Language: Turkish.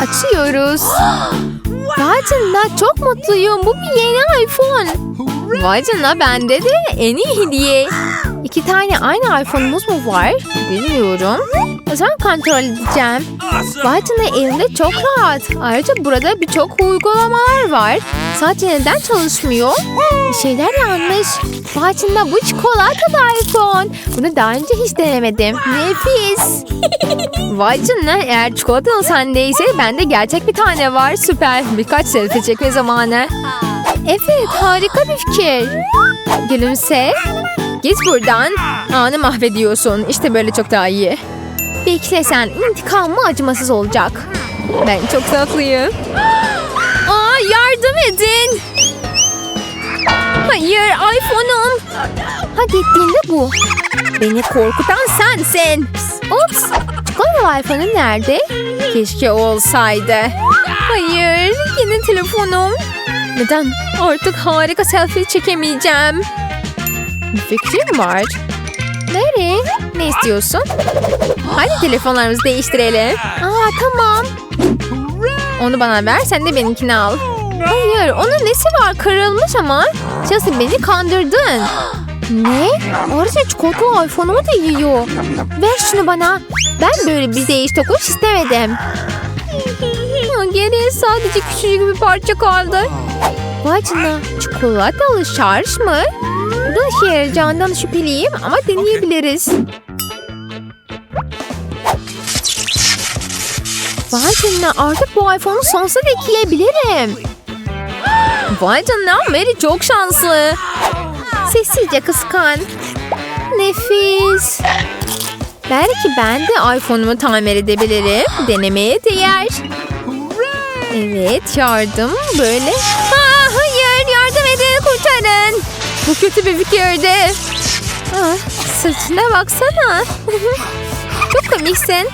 Açıyoruz. Vay canına çok mutluyum. Bu bir yeni iPhone. Vay canına bende de en iyi hediye. İki tane aynı iPhone'umuz mu var? Bilmiyorum. O zaman kontrol edeceğim. Vay canına elimde çok rahat. Ayrıca burada birçok uygulamalar var. Sadece neden çalışmıyor? Bir şeyler yanlış. Canına bu çikolatalı iPhone. Bunu daha önce hiç denemedim. Nefis. Canına eğer çikolatalı sendeyse bende gerçek bir tane var. Süper. Birkaç selfie çekme zamanı. Evet harika bir fikir. Gülümse. Git buradan. Anı mahvediyorsun. İşte böyle çok daha iyi. Bekle sen. İntikamı acımasız olacak. Ben çok tatlıyım. Aa, yardım edin. Hayır iPhone'um. Ha gittiğinde bu. Beni korkutan sensin. Ups. Çikolatalı iPhone'um nerede? Keşke olsaydı. Hayır. Yine telefonum. Neden? Artık harika selfie çekemeyeceğim. Bir fikrim var. Nereye? Ne istiyorsun? Hadi telefonlarımızı değiştirelim. Aa tamam. Onu bana ver sen de benimkini al. Hayır onun nesi var kırılmış ama. Chelsea beni kandırdın. Ne? Ayrıca çikolata iPhone'umu da yiyor. Ver şunu bana. Ben böyle bir değiş tokuş istemedim. Geriye sadece küçücük bir parça kaldı. Vay canına çikolatalı şarj mı? Bunun işe yarayacağından şüpheliyim ama deneyebiliriz. Vay canına artık bu iPhone'u sonsuza dek yiyebilirim. Vay canına Mary çok şanslı. Sessizce kıskan. Nefis. Belki ben de iPhone'umu tamir edebilirim. Denemeye değer. Evet yardım böyle. Aa, hayır yardım edin kurtarın. Fikirdi. Ah, sırtına baksana. Çok komiksin.